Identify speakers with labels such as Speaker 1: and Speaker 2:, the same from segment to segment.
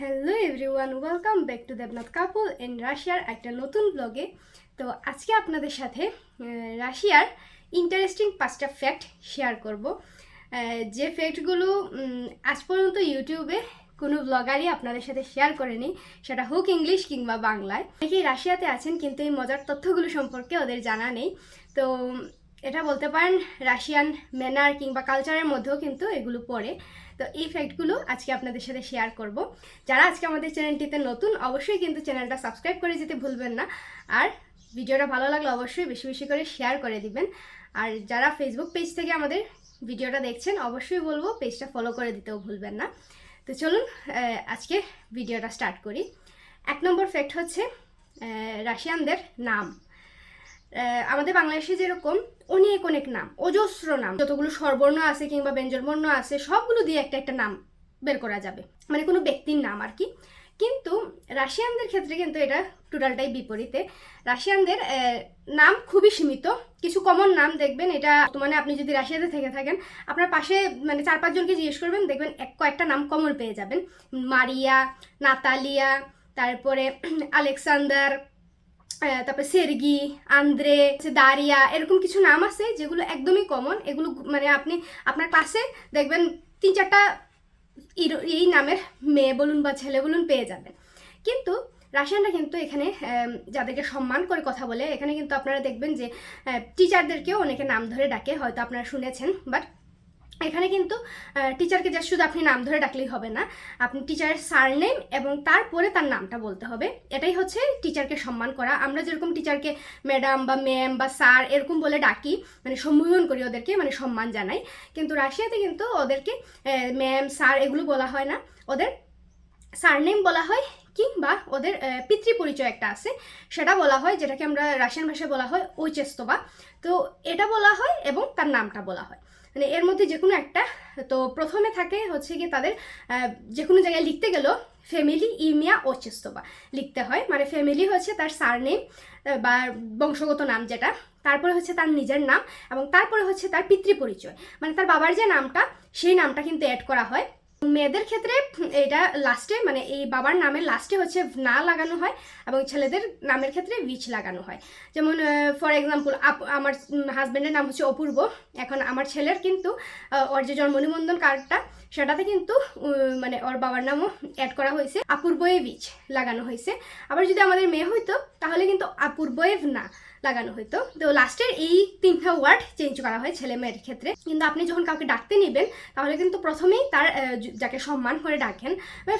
Speaker 1: Hello everyone welcome back to Debnath Kapoor in রাশিয়ার একটা নতুন ব্লগে তো আজকে আপনাদের সাথে রাশিয়ার ইন্টারেস্টিং পাঁচটা ফ্যাক্ট শেয়ার করব। যে ফ্যাক্টগুলো আজ পর্যন্ত ইউটিউবে কোনো ব্লগারই আপনাদের সাথে শেয়ার করেনি, সেটা হোক ইংলিশ কিংবা বাংলায়। অনেকেই রাশিয়াতে আছেন, কিন্তু এই মজার তথ্যগুলো সম্পর্কে ওদের জানা নেই। তো এটা বলতে পারেন রাশিয়ান ম্যানার কিংবা কালচারের মধ্যেও কিন্তু এগুলো পড়ে। তো এই ফ্যাক্টগুলো আজকে আপনাদের সাথে শেয়ার করব। যারা আজকে আমাদের চ্যানেলটিতে নতুন, অবশ্যই কিন্তু চ্যানেলটা সাবস্ক্রাইব করে যেতে ভুলবেন না। আর ভিডিওটা ভালো লাগলে অবশ্যই বেশি বেশি করে শেয়ার করে দিবেন। আর যারা ফেসবুক পেজ থেকে আমাদের ভিডিওটা দেখছেন, অবশ্যই বলব পেজটা ফলো করে দিতেও ভুলবেন না। তো চলুন আজকে ভিডিওটা স্টার্ট করি। এক নম্বর ফ্যাক্ট হচ্ছে রাশিয়ানদের নাম। আমাদের বাংলাদেশে যেরকম অনেক অনেক নাম। অজস্র নাম। যতগুলো স্বরবর্ণ আছে কিংবা ব্যঞ্জনবর্ণ আছে, সবগুলো দিয়ে একটা একটা নাম বের করা যাবে। মানে কোনো ব্যক্তির নাম আর কি। কিন্তু রাশিয়ানদের ক্ষেত্রে কিন্তু এটা টোটালটাই বিপরীতে। রাশিয়ানদের নাম খুবই সীমিত। কিছু কমন নাম দেখবেন, এটা মানে আপনি যদি রাশিয়াতে থেকে থাকেন, আপনার পাশে মানে চার পাঁচজনকে জিজ্ঞেস করবেন, দেখবেন এক, কয়েকটা নাম কমন পেয়ে যাবেন। মারিয়া, নাতালিয়া, তারপরে আলেকসান্ডার তারপরে সের্গি, আন্দ্রে দারিয়া, এরকম কিছু নাম আছে যেগুলো একদমই কমন এগুলো মানে আপনি আপনার ক্লাসে দেখবেন তিন চারটা এই নামের মেয়ে বলুন বা ছেলে বলুন পেয়ে যাবেন। কিন্তু রাশিয়ানরা কিন্তু এখানে যাদেরকে সম্মান করে কথা বলে, এখানে কিন্তু আপনারা দেখবেন যে টিচারদেরকেও অনেকে নাম ধরে ডাকে, হয়তো আপনারা শুনেছেন বাট এখানে কিন্তু টিচারকে যা শুধু আপনি নাম ধরে ডাকলেই হবে না। আপনি টিচারের সারনেম এবং তারপরে তার নামটা বলতে হবে। এটাই হচ্ছে টিচারকে সম্মান করা। আমরা যেরকম টিচারকে ম্যাডাম বা ম্যাম বা স্যার এরকম বলে ডাকি মানে সম্বোধন করি ওদেরকে মানে সম্মান জানাই। কিন্তু রাশিয়াতে কিন্তু ওদেরকে ম্যাম স্যার এগুলো বলা হয় না। ওদের সারনেম বলা হয় কিংবা ওদের পিতৃ পরিচয় একটা আছে। সেটা বলা হয়, যেটাকে আমরা রাশিয়ান ভাষায় বলা হয় ওইচেস্তবা তো এটা বলা হয় এবং তার নামটা বলা হয়। মানে এর মধ্যে যে কোনো একটা। তো প্রথমে থাকে হচ্ছে গিয়ে তাদের যে কোনো জায়গায় লিখতে গেলেও ফ্যামিলি ইমিয়া ওচেস্তবা লিখতে হয়। মানে ফ্যামিলি হচ্ছে তার সারনেম বা বংশগত নাম যেটা। তারপরে হচ্ছে তার নিজের নাম এবং তারপরে হচ্ছে তার পিতৃ পরিচয় মানে তার বাবার যে নামটা, সেই নামটা কিন্তু অ্যাড করা হয়। মেয়েদের ক্ষেত্রে এটা লাস্টে মানে এই বাবার নামের লাস্টে হচ্ছে না লাগানো হয়। এবং ছেলেদের নামের ক্ষেত্রে উইচ লাগানো হয়। যেমন ফর এক্সাম্পল আমার হাজব্যান্ডের নাম হচ্ছে অপূর্ব। এখন আমার ছেলের কিন্তু ওর যে জন্ম নিবন্ধন কার্ডটা, সেটাতে কিন্তু মানে ওর বাবার নামও অ্যাড করা হয়েছে। অপূর্বয়ে বীজ লাগানো হয়েছে। আবার যদি আমাদের মেয়ে হইতো, তাহলে কিন্তু অপূর্বয়েভ না লাগানো হইতো। তো লাস্টের এই তিনটা ওয়ার্ড চেঞ্জ করা হয় ছেলে মেয়ের ক্ষেত্রে। কিন্তু আপনি যখন কাউকে ডাকতে নেবেন, তাহলে কিন্তু প্রথমেই তার যাকে সম্মান করে ডাকেন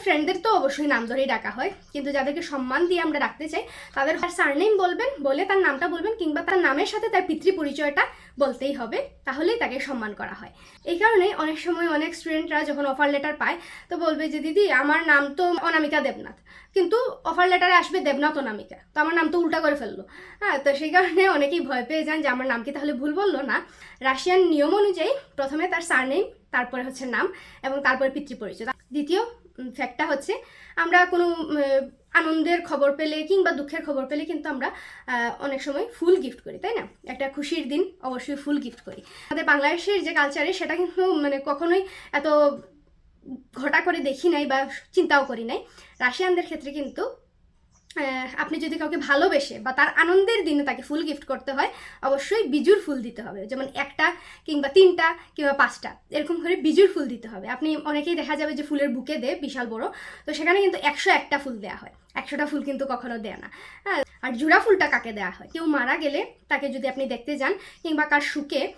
Speaker 1: ফ্রেন্ডদের তো অবশ্যই নাম ধরেই ডাকা হয়। কিন্তু যাদেরকে সম্মান দিয়ে আমরা ডাকতে চাই, তাদের সারনেম বলবেন, বলে তার নামটা বলবেন কিংবা তার নামের সাথে তার পিতৃ পরিচয়টা বলতেই হবে, তাহলেই তাকে সম্মান করা হয়। এই কারণে অনেক সময় অনেক স্টুডেন্টরা যখন অফার লেটার পায়, তো বলবে যে, দিদি, আমার নাম তো অনামিকা দেবনাথ। কিন্তু অফার লেটারে আসবে দেবনাথ অনামিকা, তো আমার নাম তো উল্টা করে ফেলল। হ্যাঁ তো সেই কারণে অনেকেই ভয় পেয়ে যান যে, আমার নাম কি তাহলে ভুল বলল না? রাশিয়ান নিয়ম অনুযায়ী প্রথমে তার সারনেম তারপরে হচ্ছে নাম এবং তারপরে পিতৃ পরিচয় দ্বিতীয় ফ্যাক্টটা হচ্ছে, আমরা কোনো আনন্দের খবর পেলে কিংবা দুঃখের খবর পেলে কিন্তু আমরা অনেক সময় ফুল গিফট করি, তাই না? একটা খুশির দিন অবশ্যই ফুল গিফট করি। আমাদের বাংলাদেশের যে কালচারে সেটা কিন্তু মানে কখনোই এত ঘটা করে দেখি নাই বা চিন্তাও করি নাই। রাশিয়ানদের ক্ষেত্রে কিন্তু আপনি যদি কাউকে ভালোবেসে বা তার আনন্দের দিনে তাকে ফুল গিফট করতে হয় অবশ্যই বিজুর ফুল দিতে হবে। যেমন একটা কিংবা তিনটা কিংবা পাঁচটা এরকম করে বিজুর ফুল দিতে হবে। আপনি অনেকেই দেখা যাবে যে ফুলের বুকে দেয় বিশাল বড়। তো সেখানে কিন্তু একশো একটা ফুল দেওয়া হয়। একশোটা ফুল কিন্তু কখনো দেয় না। হ্যাঁ আর জোড়া ফুলটা কাকে দেওয়া হয়? কেউ মারা গেলে তাকে যদি আপনি দেখতে যান কিংবা কার আহ,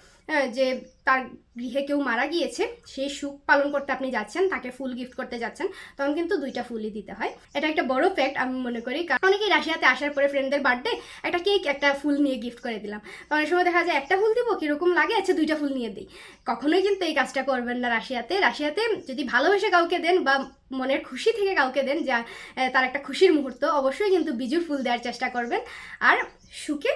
Speaker 1: যে তার গৃহে কেউ মারা গিয়েছে সেই সুখ পালন করতে আপনি যাচ্ছেন, তাকে ফুল গিফট করতে যাচ্ছেন, তখন কিন্তু দুইটা ফুলই দিতে হয়। এটা একটা বড় ফ্যাক্ট আমি মনে করি, কারণ অনেকেই রাশিয়াতে আসার পরে ফ্রেন্ডদের বার্থডে একটা কেক একটা ফুল নিয়ে গিফট করে দিলাম। তো অনেক সময় দেখা যায়, একটা ফুল দিব, কীরকম লাগে আচ্ছা দুইটা ফুল নিয়ে দিই। কখনোই কিন্তু এই কাজটা করবেন না রাশিয়াতে। রাশিয়াতে যদি ভালোবেসে কাউকে দেন বা মনের খুশি থেকে কাউকে দেন, যা তার একটা খুশির মুহূর্ত, অবশ্যই কিন্তু বিজুর ফুল দেওয়ার চেষ্টা করবেন। আর সুখে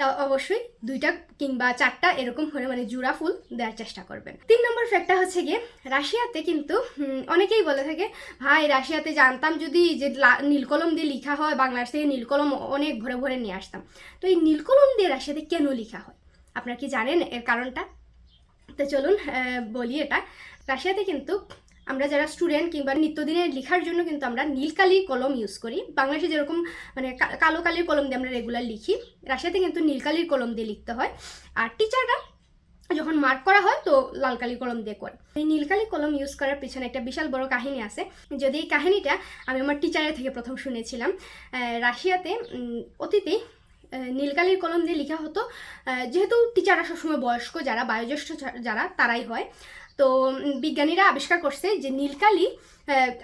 Speaker 1: তা অবশ্যই দুইটা কিংবা চারটা এরকম করে মানে জুড়া ফুল দেওয়ার চেষ্টা করবেন। তিন নম্বর ফ্যাক্টটা হচ্ছে গিয়ে রাশিয়াতে কিন্তু অনেকেই বলে থাকে, ভাই, রাশিয়াতে জানতাম যদি যে নীলকলম দিয়ে লিখা হয়, বাংলাদেশ থেকে নীলকলম অনেক ভরে ভরে নিয়ে আসতাম। তো এই নীলকলম দিয়ে রাশিয়াতে কেন লিখা হয়? আপনারা কি জানেন এর কারণটা? তো চলুন বলি এটা। রাশিয়াতে কিন্তু আমরা যারা স্টুডেন্ট কিংবা নিত্যদিনের লেখার জন্য কিন্তু আমরা নীলকালির কলম ইউজ করি। বাংলাদেশে যেরকম মানে কালো কালির কলম দিয়ে আমরা রেগুলার লিখি, রাশিয়াতে কিন্তু নীলকালির কলম দিয়ে লিখতে হয়। আর টিচাররা যখন মার্ক করা হয় তো লাল কালি কলম দিয়ে করে। এই নীলকালি কলম ইউজ করার পিছনে একটা বিশাল বড় কাহিনী আছে। যদি এই কাহিনীটা আমি আমার টিচারের থেকে প্রথম শুনেছিলাম রাশিয়াতে অতীতে নীলকালির কলম দিয়ে লেখা হতো। যেহেতু টিচাররা সবসময় বয়স্ক, যারা বয়োজ্যেষ্ঠ, যারা, তারাই হয়। তো বিজ্ঞানীরা আবিষ্কার করছে যে নীলকালি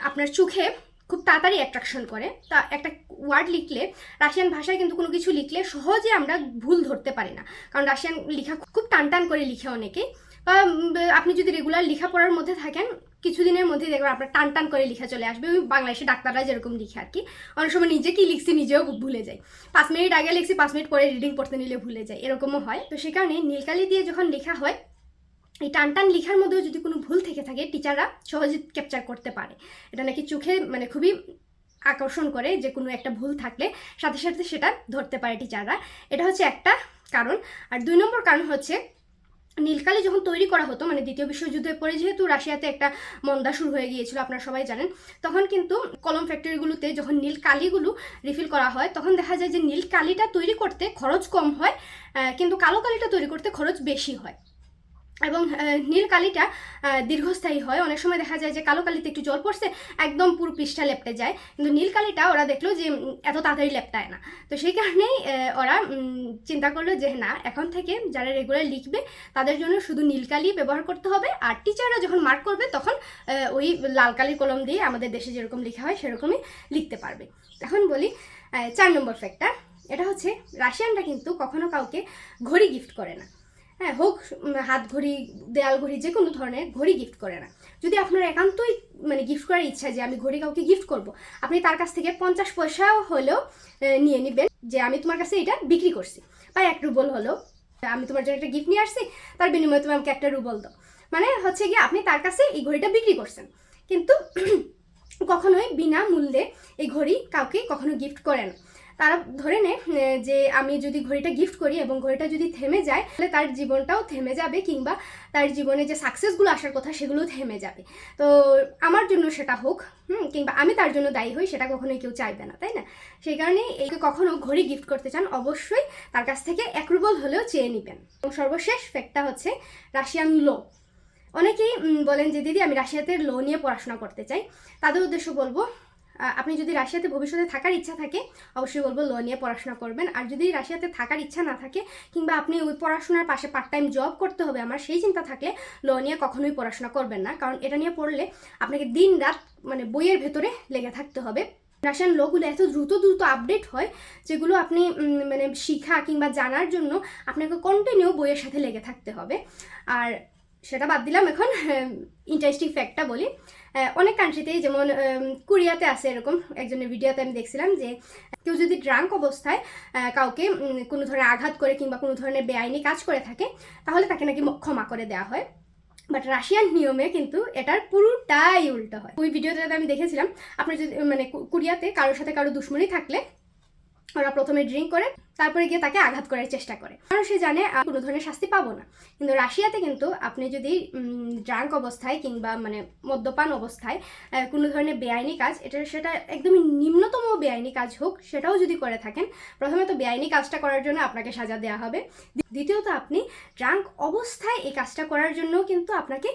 Speaker 1: আপনার চোখে খুব তাড়াতাড়ি অ্যাট্রাকশন করে। তা একটা ওয়ার্ড লিখলে, রাশিয়ান ভাষায় কিন্তু কোনো কিছু লিখলে সহজে আমরা ভুল ধরতে পারি না। কারণ রাশিয়ান লেখা খুব টান টান করে লিখে অনেকে। বা আপনি যদি রেগুলার লেখাপড়ার মধ্যে থাকেন, কিছুদিনের মধ্যেই দেখবেন আপনার টান টান করে লিখা চলে আসবে। ওই বাংলাদেশে ডাক্তাররা যেরকম লিখে আর কি। অনেক সময় নিজে কি লিখছি নিজেও ভুলে যাই। পাঁচ মিনিট আগে লিখছি, পাঁচ মিনিট পরে রিডিং পড়তে নিলে ভুলে যাই। এরকমও হয়। তো সে কারণে নীলকালি দিয়ে যখন লেখা হয় এই টান টান লেখার মধ্যেও যদি কোনো ভুল থেকে থাকে টিচাররা সহজে ক্যাপচার করতে পারে। এটা নাকি চোখে মানে খুবই আকর্ষণ করে যে কোনো একটা ভুল থাকলে সাথে সাথে সেটা ধরতে পারে টিচাররা এটা হচ্ছে একটা কারণ। আর দুই নম্বর কারণ হচ্ছে, নীলকালি যখন তৈরি করা হতো মানে দ্বিতীয় বিশ্বযুদ্ধের পরে যেহেতু রাশিয়াতে একটা মন্দা শুরু হয়ে গিয়েছিল, আপনারা সবাই জানেন, তখন কিন্তু কলম ফ্যাক্টরিগুলোতে যখন নীল কালিগুলো রিফিল করা হয়, তখন দেখা যায় যে নীল কালিটা তৈরি করতে খরচ কম হয় কিন্তু কালো কালিটা তৈরি করতে খরচ বেশি হয়। এবং নীল কালিটা দীর্ঘস্থায়ী হয়। অনেক সময় দেখা যায় যে কালো কালিতে একটু জল পড়ছে, একদম পুরো পৃষ্ঠা লেপটে যায়। কিন্তু নীল কালিটা ওরা দেখল যে এত তাড়াতাড়ি লেপটায় না। তো সেই কারণেই ওরা চিন্তা করল যে, না, এখন থেকে যারা রেগুলার লিখবে, তাদের জন্য শুধু নীল কালি ব্যবহার করতে হবে। আর টিচাররা যখন মার্ক করবে, তখন ওই লাল কালির কলম দিয়ে আমাদের দেশে যেরকম লেখা হয়, সেরকমই লিখতে পারবে। এখন বলি চার নম্বর ফ্যাক্টর এটা হচ্ছে, রাশিয়ানরা কিন্তু কখনো কাউকে ঘড়ি গিফট করে না। হ্যাঁ হোক হাত ঘড়ি, দেয়াল ঘড়ি, যে কোনো ধরনের ঘড়ি গিফট করে না। যদি আপনার একান্তই মানে গিফট করার ইচ্ছা যে আমি ঘড়ি কাউকে গিফট করব, আপনি তার কাছ থেকে পঞ্চাশ পয়সাও হলেও নিয়ে নেবেন যে আমি তোমার কাছে এটা বিক্রি করছি। বা এক রুবল হলো, আমি তোমার জন্য একটা গিফট নিয়ে আসছি, তার বিনিময়ে তুমি আমাকে একটা রুবল দাও। মানে হচ্ছে গিয়ে আপনি তার কাছে এই ঘড়িটা বিক্রি করছেন। কিন্তু কখনোই বিনা মূল্যে এই ঘড়ি কাউকে কখনো গিফট করে না। তারা ধরে নে যে আমি যদি ঘড়িটা গিফট করি এবং ঘড়িটা যদি থেমে যায়, তাহলে তার জীবনটাও থেমে যাবে কিংবা তার জীবনে যে সাকসেসগুলো আসার কথা সেগুলো থেমে যাবে। তো আমার জন্য সেটা হোক, হুম, কিংবা আমি তার জন্য দায়ী হই সেটা কখনোই কেউ চাইবে না, তাই না? সেই কারণে এই কখনো ঘড়ি গিফট করতে চান, অবশ্যই তার কাছ থেকে এক রুবল হলেও চেয়ে নেবেন। এবং সর্বশেষ ফ্যাক্টটা হচ্ছে রাশিয়ান লো। অনেকেই বলেন যে, দিদি, আমি রাশিয়াতে লো নিয়ে পড়াশোনা করতে চাই। তাদের উদ্দেশ্য বলব আপনি যদি রাশিয়াতে ভবিষ্যতে থাকার ইচ্ছা থাকে, অবশ্যই বলব লো নিয়ে পড়াশোনা করবেন। আর যদি রাশিয়াতে থাকার ইচ্ছা না থাকে, কিংবা আপনি ওই পড়াশোনার পাশে পার্ট টাইম জব করতে হবে, আমার সেই চিন্তা থাকলে লো নিয়ে কখনোই পড়াশোনা করবেন না। কারণ এটা নিয়ে পড়লে আপনাকে দিন রাত মানে বইয়ের ভেতরে লেগে থাকতে হবে। রাশিয়ান লোগুলো এত দ্রুত দ্রুত আপডেট হয়, যেগুলো আপনি মানে শিখা কিংবা জানার জন্য আপনাকে কন্টিনিউ বইয়ের সাথে লেগে থাকতে হবে। আর সেটা বাদ দিলাম এখন ইন্টারেস্টিং ফ্যাক্টটা বলি। অনেক কান্ট্রিতেই যেমন কোরিয়াতে আছে এরকম। একজনের ভিডিওতে আমি দেখছিলাম যে, কেউ যদি ড্রাঙ্ক অবস্থায় কাউকে কোনো ধরনের আঘাত করে কিংবা কোনো ধরনের বেআইনি কাজ করে থাকে, তাহলে তাকে নাকি ক্ষমা করে দেওয়া হয়। বাট রাশিয়ান নিয়মে কিন্তু এটার পুরোটাই উল্টো হয়। ওই ভিডিওটাতে আমি দেখেছিলাম, আপনি যদি মানে কোরিয়াতে কারোর সাথে কারও দুশ্মনী থাকলে, ওরা প্রথমে ড্রিঙ্ক করে তারপরে গিয়ে তাকে আঘাত করার চেষ্টা করে। কারণ সে জানে কোনো ধরনের শাস্তি পাবো না। কিন্তু রাশিয়াতে কিন্তু আপনি যদি ড্রাঙ্ক অবস্থায় কিংবা মানে মদ্যপান অবস্থায় কোনো ধরনের বেআইনি কাজ, এটা সেটা একদমই নিম্নতম বেআইনি কাজ হোক, সেটাও যদি করে থাকেন প্রথমে তো বেআইনি কাজটা করার জন্য আপনাকে সাজা দেওয়া হবে। দ্বিতীয়ত আপনি ড্রাঙ্ক অবস্থায় এই কাজটা করার জন্যও কিন্তু আপনাকে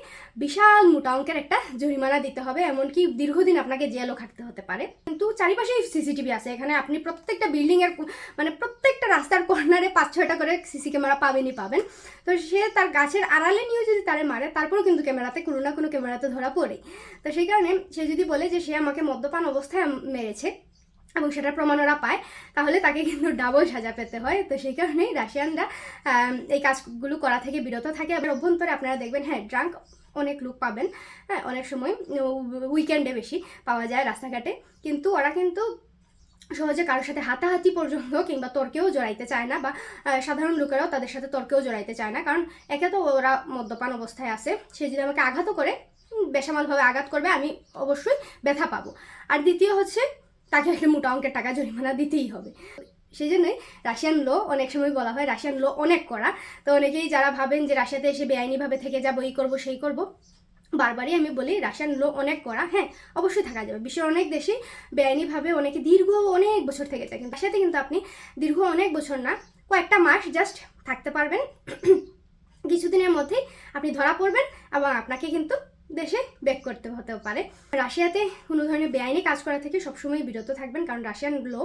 Speaker 1: বিশাল মোটা অঙ্কের একটা জরিমানা দিতে হবে, এমনকি দীর্ঘদিন আপনাকে জেলও খাটতে হতে পারে। কিন্তু চারিপাশেই সিসিটিভি আছে, এখানে আপনি প্রত্যেকটা বিল্ডিং এর মানে প্রত্যেকটা রাস্তার কর্নারে পাঁচ ছয়টা করে সিসি ক্যামেরা পাবেনই পাবেন। তো সে তার গাছের আড়ালে নিয়েও যদি তারে মারে, তারপরেও কিন্তু ক্যামেরাতে কোনো না কোনো ক্যামেরাতে ধরা পড়ে তো সেই কারণে সে যদি বলে যে সে আমাকে মদ্যপান অবস্থায় মেরেছে এবং সেটার প্রমাণ ওরা পায়, তাহলে তাকে কিন্তু ডাবল সাজা পেতে হয়। তো সেই কারণেই রাশিয়ানরা এই কাজগুলো করা থেকে বিরত থাকে। আবার অভ্যন্তরে আপনারা দেখবেন হ্যাঁ ড্রাঙ্ক অনেক লোক পাবেন। হ্যাঁ অনেক সময় উইকেন্ডে বেশি পাওয়া যায় রাস্তাঘাটে। কিন্তু ওরা কিন্তু সহজে কারোর সাথে হাতাহাতি পর্যন্ত কিংবা তর্কেও জড়াইতে চায় না বা সাধারণ লোকেরাও তাদের সাথে তর্কেও জড়াইতে চায় না। কারণ একে তো ওরা মদ্যপান অবস্থায় আছে, সে যদি আমাকে আঘাতও করে বেসামালভাবে আঘাত করবে, আমি অবশ্যই ব্যথা পাবো। আর দ্বিতীয় হচ্ছে, তাকে একটা মোটা অঙ্কের টাকা জরিমানা দিতেই হবে। সেই জন্যই রাশিয়ান লো, অনেক সময় বলা হয় রাশিয়ান লো অনেক করা। তো অনেকেই যারা ভাবেন যে রাশিয়াতে এসে বেআইনিভাবে থেকে যাব এই করব, সেই করব। বারবারই আমি বলি, রাশিয়ান লো অনেক করা। হ্যাঁ অবশ্যই থাকা যাবে। বিশ্বের অনেক দেশে বেআইনিভাবে অনেকে দীর্ঘ অনেক বছর থেকে যায়। কিন্তু রাশিয়াতে কিন্তু আপনি দীর্ঘ অনেক বছর না, কয়েকটা মাস জাস্ট থাকতে পারবেন। কিছুদিনের মধ্যেই আপনি ধরা পড়বেন এবং আপনাকে কিন্তু দেশে ব্যাক করতে হতেও পারে। রাশিয়াতে কোনো ধরনের বেআইনি কাজ করা থেকে সবসময় বিরত থাকবেন, কারণ রাশিয়ান লো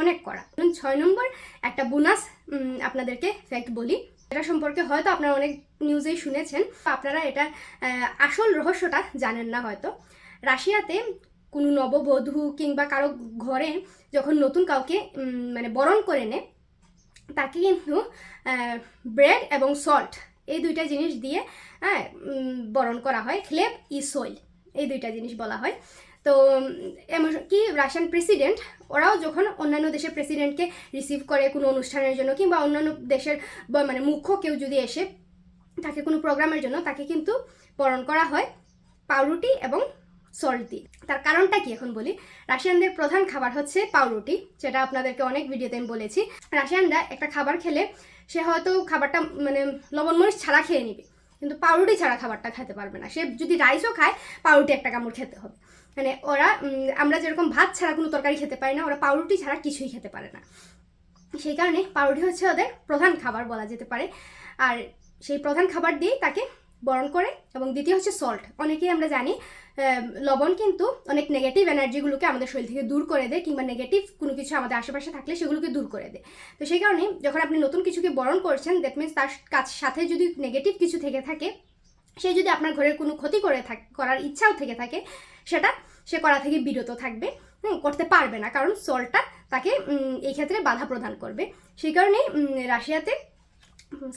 Speaker 1: অনেক করা। ছয় নম্বর একটা বোনাস আপনাদেরকে ফ্যাক্ট বলি। এটা সম্পর্কে হয়তো আপনারা অনেক নিউজেই শুনেছেন আপনারা এটা আসল রহস্যটা জানেন না হয়তো। রাশিয়াতে কোনো নববধূ কিংবা কারও ঘরে যখন নতুন কাউকে মানে বরণ করে নেয়, তাকে কিন্তু ব্রেড এবং সল্ট এই দুইটা জিনিস দিয়ে হ্যাঁ বরণ করা হয় ক্লেপ ই সয়েল এই দুইটা জিনিস বলা হয়। তো এমন কি রাশিয়ান প্রেসিডেন্ট ওরাও যখন অন্যান্য দেশের প্রেসিডেন্টকে রিসিভ করে কোনো অনুষ্ঠানের জন্য কিংবা অন্যান্য দেশের মানে মুখ্য কেউ যদি এসে তাকে কোনো প্রোগ্রামের জন্য, তাকে কিন্তু বরণ করা হয় পাউরুটি এবং সল্ট দিয়ে তার কারণটা কি এখন বলি? রাশিয়ানদের প্রধান খাবার হচ্ছে পাউরুটি, যেটা আপনাদেরকে অনেক ভিডিওতে আমি বলেছি। রাশিয়ানরা একটা খাবার খেলে সে হয়তো খাবারটা মানে লবণ মরিচ ছাড়া খেয়ে নিবে, কিন্তু পাউরুটি ছাড়া খাবারটা খেতে পারবে না। সে যদি রাইসও খায়, পাউরুটি একটা কামড় খেতে হবে। মানে ওরা আমরা যেরকম ভাত ছাড়া কোনো তরকারি খেতে পারি না, ওরা পাউরুটি ছাড়া কিছুই খেতে পারে না। সেই কারণে পাউরুটি হচ্ছে ওদের প্রধান খাবার বলা যেতে পারে। আর সেই প্রধান খাবার দিয়েই তাকে বরণ করে এবং দ্বিতীয় হচ্ছে সল্ট অনেকেই আমরা জানি লবণ কিন্তু অনেক নেগেটিভ এনার্জিগুলোকে আমাদের শরীর থেকে দূর করে দেয় কিংবা নেগেটিভ কোনো কিছু আমাদের আশেপাশে থাকলে সেগুলোকে দূর করে দেয়। তো সেই কারণে যখন আপনি নতুন কিছুকে বরণ করছেন দ্যাট মিনস তার কাজ, সাথে যদি নেগেটিভ কিছু থেকে থাকে, সে যদি আপনার ঘরের কোনো ক্ষতি করে থাক, করার ইচ্ছাও থেকে থাকে সেটা সে করা থেকে বিরত থাকবে হুম, করতে পারবে না। কারণ সলটা তাকে এই ক্ষেত্রে বাধা প্রদান করবে। সেই কারণেই রাশিয়াতে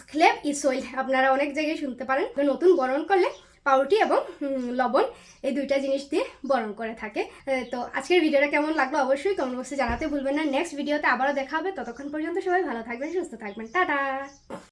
Speaker 1: স্লেব ইসোইল আপনারা অনেক জায়গায় শুনতে পারেন নতুন বরণ করলে পাউরুটি এবং লবণ এই দুইটা জিনিস দিয়ে বরণ করে থাকে। তো আজকের ভিডিওটা কেমন লাগল অবশ্যই কমেন্ট বক্সে জানাতে ভুলবেন না। নেক্সট ভিডিওতে আবারও দেখা হবে। ততক্ষণ পর্যন্ত সবাই ভালো থাকবেন সুস্থ থাকবেন। টাটা!